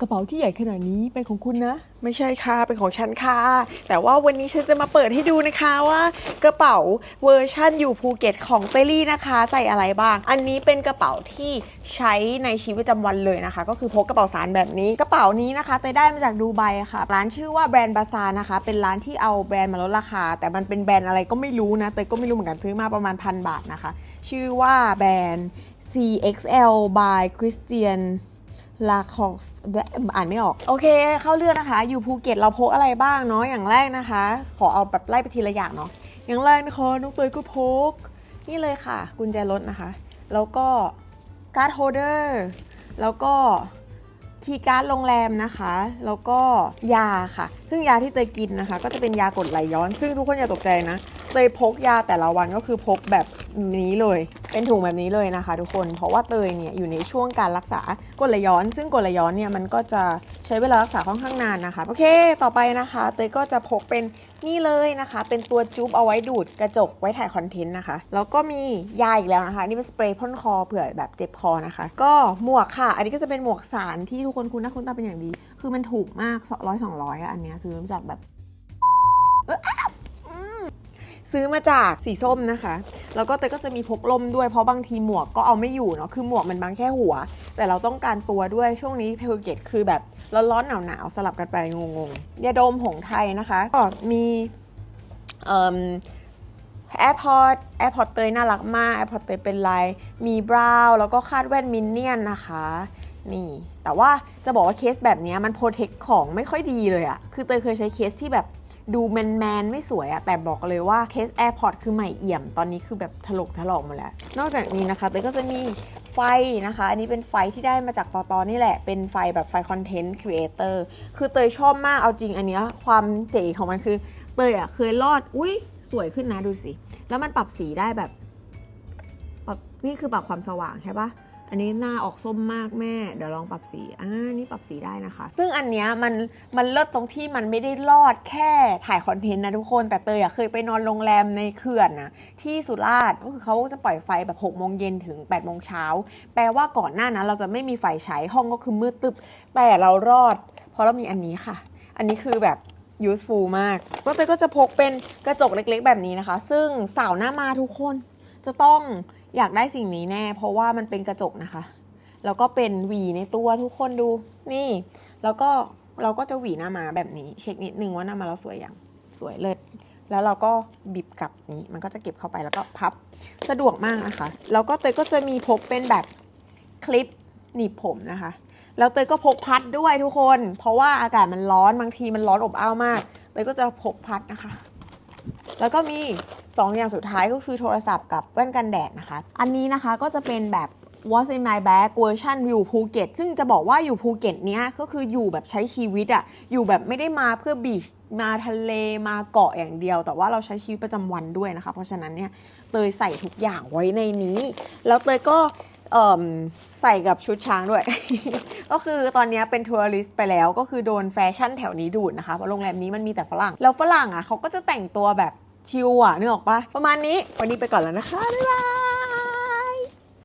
กระเป๋าที่ใหญ่ขนาดนี้เป็นของคุณนะ ไม่ใช่ค่ะ เป็นของฉันค่ะ แต่ว่าวันนี้ฉันจะมาเปิดให้ดูนะคะว่ากระเป๋าเวอร์ชั่นอยู่ภูเก็ตของเตลี่นะคะ ใส่อะไรบ้าง อันนี้เป็นกระเป๋าที่ใช้ในชีวิตประจำวันเลยนะคะ ก็คือพกกระเป๋าสารแบบนี้ กระเป๋านี้นะคะเตยได้มาจากดูไบค่ะ ร้านชื่อว่าแบรนด์บาซานะคะ เป็นร้านที่เอาแบรนด์มาลดราคา แต่มันเป็นแบรนด์อะไรก็ไม่รู้นะเตยก็ไม่รู้เหมือนกันซื้อมาประมาณพันบาทนะคะ ชื่อว่าแบรนด์ CXL by Christian ลาคอสอ่านไม่ออก โอเค เข้าเรื่องนะคะ อยู่ภูเก็ตเราพกอะไรบ้างเนาะอย่างแรกนะคะ ขอเอาแบบไล่ไปทีละอย่างเนาะอย่างแรกนะคะน้องเตยก็พก นี่เลยค่ะ กุญแจรถนะคะ แล้วก็การ์ดโฮเดอร์แล้วก็คีย์การ์ดโรงแรมนะคะ แล้วก็ยาค่ะ ซึ่งยาที่เตยกินนะคะ ก็จะเป็นยากดไหลย้อน ซึ่งทุกคนอย่าตกใจนะ เตยพกยาแต่ละวันก็คือพกแบบนี้เลย เป็นถุงแบบนี้เลยนะคะ ทุกคน เพราะว่าเตยเนี่ยอยู่ในช่วงการรักษากรดไหลย้อน ซึ่งกรดไหลย้อนเนี่ยมันก็จะใช้เวลารักษาค่อนข้างนานนะคะ โอเค ต่อไปนะคะ เตยก็จะพกเป็นนี่เลยนะคะ เป็นตัวจุ๊บเอาไว้ดูดกระจกไว้ถ่ายคอนเทนต์นะคะ แล้วก็มียาอีกแล้วนะคะ นี่เป็นสเปรย์พ่นคอเผื่อแบบเจ็บคอนะคะ ก็หมวกค่ะ อันนี้ก็จะเป็นหมวกสารที่ทุกคนคุ้นหน้าคุ้นตาเป็นอย่างดี คือมันถูกมากร้อยสองร้อยอันเนี้ยซื้อมาจากแบบ ซื้อมาจากสีส้มนะคะ แล้วก็เตยก็จะมีพกล่มด้วยเพราะบางทีหมวกก็เอาไม่อยู่เนาะคือหมวกมันบางแค่หัว แต่เราต้องการตัวด้วยช่วงนี้เพลเกตคือแบบร้อนๆหนาวๆสลับกันไปงงๆยาดมหงไทยนะคะ ก็มีแอร์พอร์ตแอร์พอร์ตเตยน่ารักมากแอร์พอร์ตเตยเป็นลายมีบราวแล้วก็คาดแว่นมินเนี่ยนนะคะนี่แต่ว่าจะบอกว่าเคสแบบนี้มันโปรเทคของไม่ค่อยดีเลยอะคือเตยเคยใช้เคสที่แบบ ดูแมนแมนๆไม่สวยอะแต่บอกเลยว่าเคส AirPod คือใหม่เอี่ยม ตอนนี้คือแบบถลกถลอกหมาแล้ว นอกจากนี้นะคะเตยก็จะมีไฟนะคะ อันนี้เป็นไฟที่ได้มาจากตอตอนี่แหละ เป็นไฟแบบไฟคอนเทนต์ครีเอเตอร์คือเตยชอบมากเอาจริงอันเนี้ยความเจ๋ของมันคือเตยอะเคยรอด อุ้ยสวยขึ้นนะดูสิ แล้วมันปรับสีได้แบบปรับนี่คือปรับความสว่างใช่ปะ อันนี้หน้าออกส้มมากแม่ เดี๋ยวลองปรับสี อ่า นี่ปรับสีได้นะคะ ซึ่งอันเนี้ยมันมันเลิศตรงที่มันไม่ได้รอดแค่ถ่ายคอนเทนต์นะทุกคน แต่เตยอะเคยไปนอนโรงแรมในเขื่อนนะที่สุราษฎร์ก็คือเขาจะปล่อยไฟแบบ6โมงเย็นถึง8โมงเช้า แปลว่าก่อนหน้านั้นเราจะไม่มีไฟใช้ห้องก็คือมืดตึบ แต่เรารอด เพราะเรามีอันนี้ค่ะ อันนี้คือแบบ useful มาก ก็เตยก็จะพกเป็นกระจกเล็กๆ แบบนี้นะคะ ซึ่งสาวหน้ามาทุกคนจะต้อง อยากได้สิ่งนี้แน่ เพราะว่ามันเป็นกระจกนะคะ แล้วก็เป็นหวีในตัวทุกคนดู นี่ แล้วก็เราก็จะหวีหน้ามาแบบนี้ เช็คนิดนึงว่าหน้ามาเราสวยอย่างสวยเลิศแล้วเราก็บิบกลับนี้ มันก็จะเก็บเข้าไปแล้วก็พับสะดวกมากนะคะ แล้วก็เตยก็จะมีพกเป็นแบบคลิปหนีบผมนะคะ แล้วเตยก็พกพัดด้วยทุกคน เพราะว่าอากาศมันร้อนบางทีมันร้อนอบอ้าวมากเตยก็จะพกพัดนะคะ แล้วก็มี 2 อย่างสุดท้ายก็คือโทรศัพท์กับแว่นกันแดดนะคะ อันนี้นะคะก็จะเป็นแบบ What's in my bag เวอร์ชันอยู่ภูเก็ตซึ่งจะบอกว่าอยู่ภูเก็ตเนี้ยก็คืออยู่แบบใช้ชีวิตอะอยู่แบบไม่ได้มาเพื่อบีชมาทะเลมาเกาะอย่างเดียว แต่ว่าเราใช้ชีวิตประจำวันด้วยนะคะ เพราะฉะนั้นเนี่ยเตยใส่ทุกอย่างไว้ในนี้ แล้วเตยก็เอิ่มใส่กับชุดช้างด้วย ก็คือตอนนี้เป็นทัวริสไปแล้วก็คือโดนแฟชั่นแถวนี้ดูดนะคะเพราะโรงแรมนี้มันมีแต่ฝรั่ง แล้วฝรั่งอะเขาก็จะแต่งตัวแบบ ชิวอะนึกออกปะประมาณนี้วันนี้ไปก่อนแล้วนะคะบ๊ายบาย